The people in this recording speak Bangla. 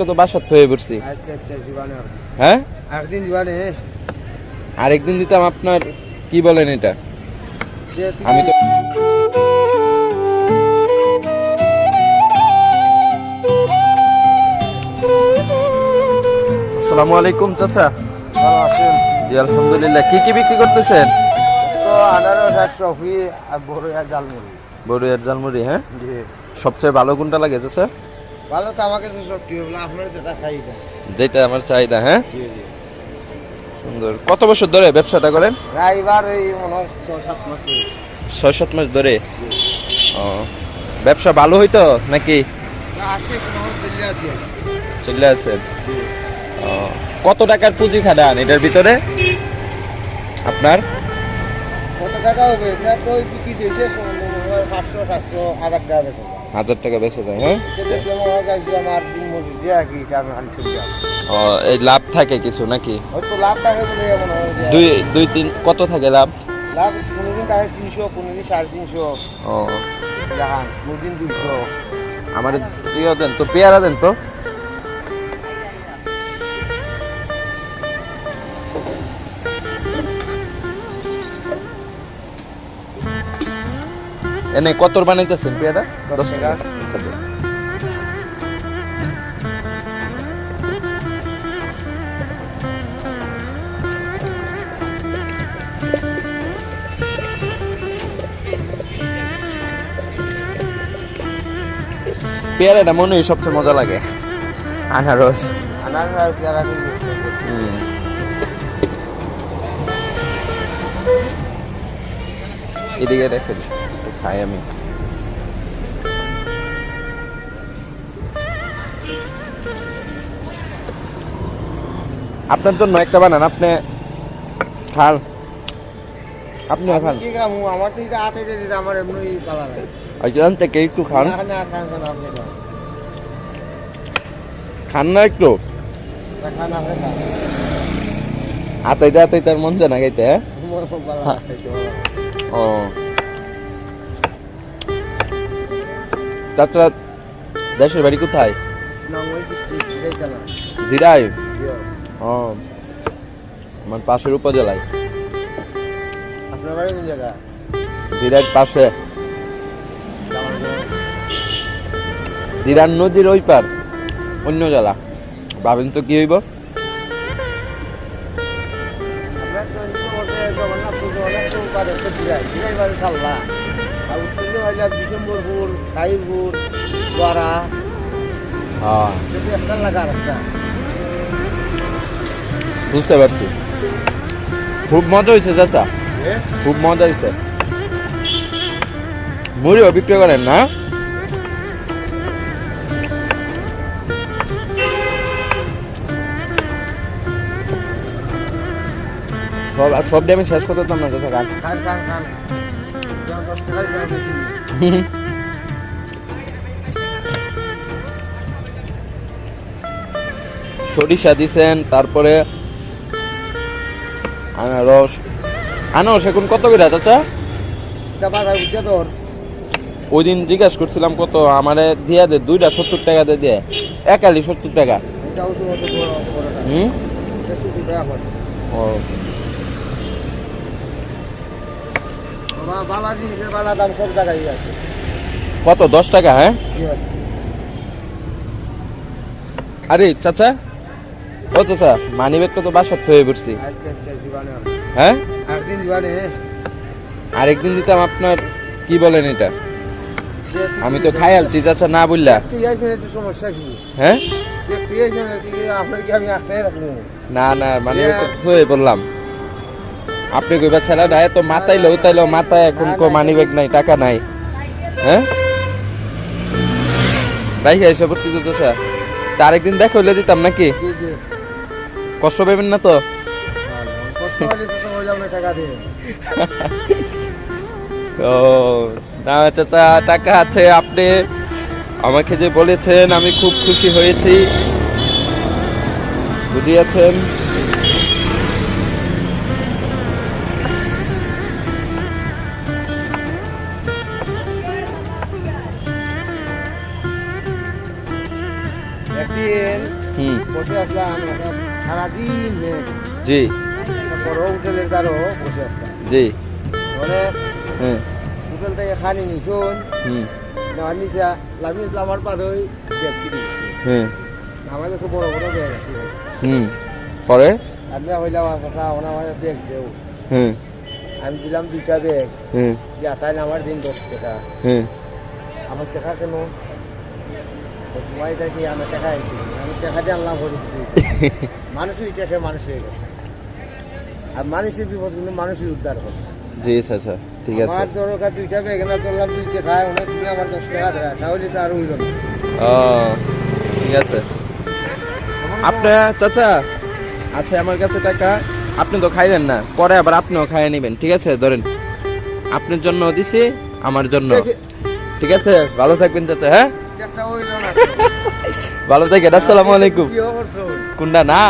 তো বাসার হয়ে পড়ছি আচ্ছা আচ্ছা জীবনে হ্যাঁ? একদিন আরেকদিন দিতাম আপনার কি বলেন এটা? আমি তো আসসালামু আলাইকুম চাচা। ভালো আছেন? জি আলহামদুলিল্লাহ। কি কি বিক্রি করতেছেন? তো আনারস আর টফি আর বড় আর জালমুড়ি বড়ুয়ার জালমুড়ি হ্যাঁ? জি। সবচেয়ে ভালো কোনটা লাগে চাচা? ভালো তো আমাকে তো সব টিউব আপনার যেটা চাহিদা। যেটা আমার চাহিদা হ্যাঁ? সুন্দর। কত বছর ধরে ব্যবসাটা করেন? রাইবার এই মনে হয় ছ সাত মাস ধরে। ছয় সাত মাস ধরে? ও ব্যবসা ভালো হইতো নাকি? আসে চলে আসি চলে আছেন ও, কত টাকার পুঁজি খাটান এটার ভিতরে? আপনার? কত টাকা হবে? এটা তো বিক্রি দিয়েছে পাঁচশো সাতশো হাজার টাকা বেশি হাজার টাকা বেঁচে যায় হ্যাঁ? ও, এই লাভ থাকে কিছু নাকি? দুই দুই তিন কত থাকে লাভ? লাভ কোনোদিন থাকে তিনশো কোনোদিন সাড়ে তিনশো ও। কোনোদিন দুইশো আমার ইয়ে দেন তো পেয়ারা দেন তো? এনে কত বানাইতেছেন পেয়ারা দশ টাকা। পেয়ারাটা মনে হয় সবচেয়ে মজা লাগে। আনারস। আনার আর পেয়ারা এদিকে রেখে দিই। খাই আমি। আপনার জন্য একটা বানান আপনি খান। আপনি খান। আমার এটা হাতে দিয়ে দিতে আমার এমনি কালার আর জান থেকে একটু খান। খান না একটু। আতাইতে আতাইতে মন যায় না খাইতে হ্যাঁ। ও। তাছাড়া দেশের বাড়ি কোথায়? না, ওই district, এটাই জানা। দিরাই জি, ও আমার পাশের উপজেলায়। আপনার পাশে। দিরার নদীর ওই পার। অন্য জেলা। ভাবেন তো কি হইব? আপনার আর উত্তরে হইলে বিশম্বরপুর, কাহিরপুর, দোয়ারা, হ্যাঁ। একটা লাগা রাস্তা। বুঝতে পারছি। খুব মজা হয়েছে চাচা। খুব মজা হয়েছে। মুড়িও বিক্রি করেন না? সব সব ড্যামে শেষ করতে তো আমরা চাচা গান সরিষা দিছেন তারপরে আনারস। আনারস এখন কত করে চাচা? ওই দিন জিজ্ঞাসা করছিলাম কত আমারে দিয়া দে দুইটা সত্তর টাকা দিয়ে দিয়ে একালি সত্তর টাকা। হুম। ও। বালা জিনিসের বালা দাম সব জায়গায় আছে। কত? দশ টাকা হ্যাঁ? আরে চাচা। ও চাচা মানি ব্যাগটা তো বাসার হয়ে পড়ছি। হ্যাঁ? আরেকদিন দিতাম আপনার কি বলেন এটা? আমি তো খাই আলছি চাচা না বললা। সমস্যা কি? হ্যাঁ? না না না মানে তো হয়ে বললাম আপনি কইবা ছেলে না তো মাথায় লো তাইলো মাথায় এখন কো মানি ব্যাগ নাই টাকা নাই। হ্যাঁ? রাইখে এসে পড়ছি তো চাচা তা আরেকদিন দেখা হইলে দিতাম নাকি? জি জি। কষ্ট পাবেন না তো? ও না চাচা টাকা আছে আপনি আমাকে যে বলেছেন আমি খুব খুশি হয়েছি। বুঝিয়েছেন? দিন হুম। বসে আসলাম সারাদিন। জি। বড় হোটেলের দ্বারও বসে আসলাম। জি। পরে হ্যাঁ। হোটেল থেকে খানি নিশুন হুম। নেওয়ার নিচে লামি আমার পারই দেখছি হ্যাঁ আমার কাছে বড় বড় ব্যাগ আছে। হুম। পরে? আমি হইলাম আসা আমার ব্যাগ দেও। হুম আমি দিলাম দুইটা ব্যাগ হুম তাই আমার দিন দশ টাকা। হুম আমার টাকা কেন? কি আমি টাকা আনছি আমি টাকা দিয়ে আনলাম হরি মানুষই টাকা মানুষ হয়ে গেছে আর মানুষের বিপদ কিন্তু মানুষই উদ্ধার জি চাচা ঠিক আছে। আমার দরকার দুইটা ব্যাগ না ধরলাম দুই টাকা অনেক তুমি আমার দশ টাকা দেয় তাহলে তো আর হইল না। ও ঠিক আছে। আপনার চাচা আছে আমার কাছে টাকা আপনি তো খাইবেন না পরে আবার আপনিও খাইয়ে নেবেন ঠিক আছে ধরেন। আপনার জন্য দিছি আমার জন্য। ঠিক আছে ভালো থাকবেন চাচা হ্যাঁ? ভালো থাকেন আসসালামু আলাইকুম। কোনটা না।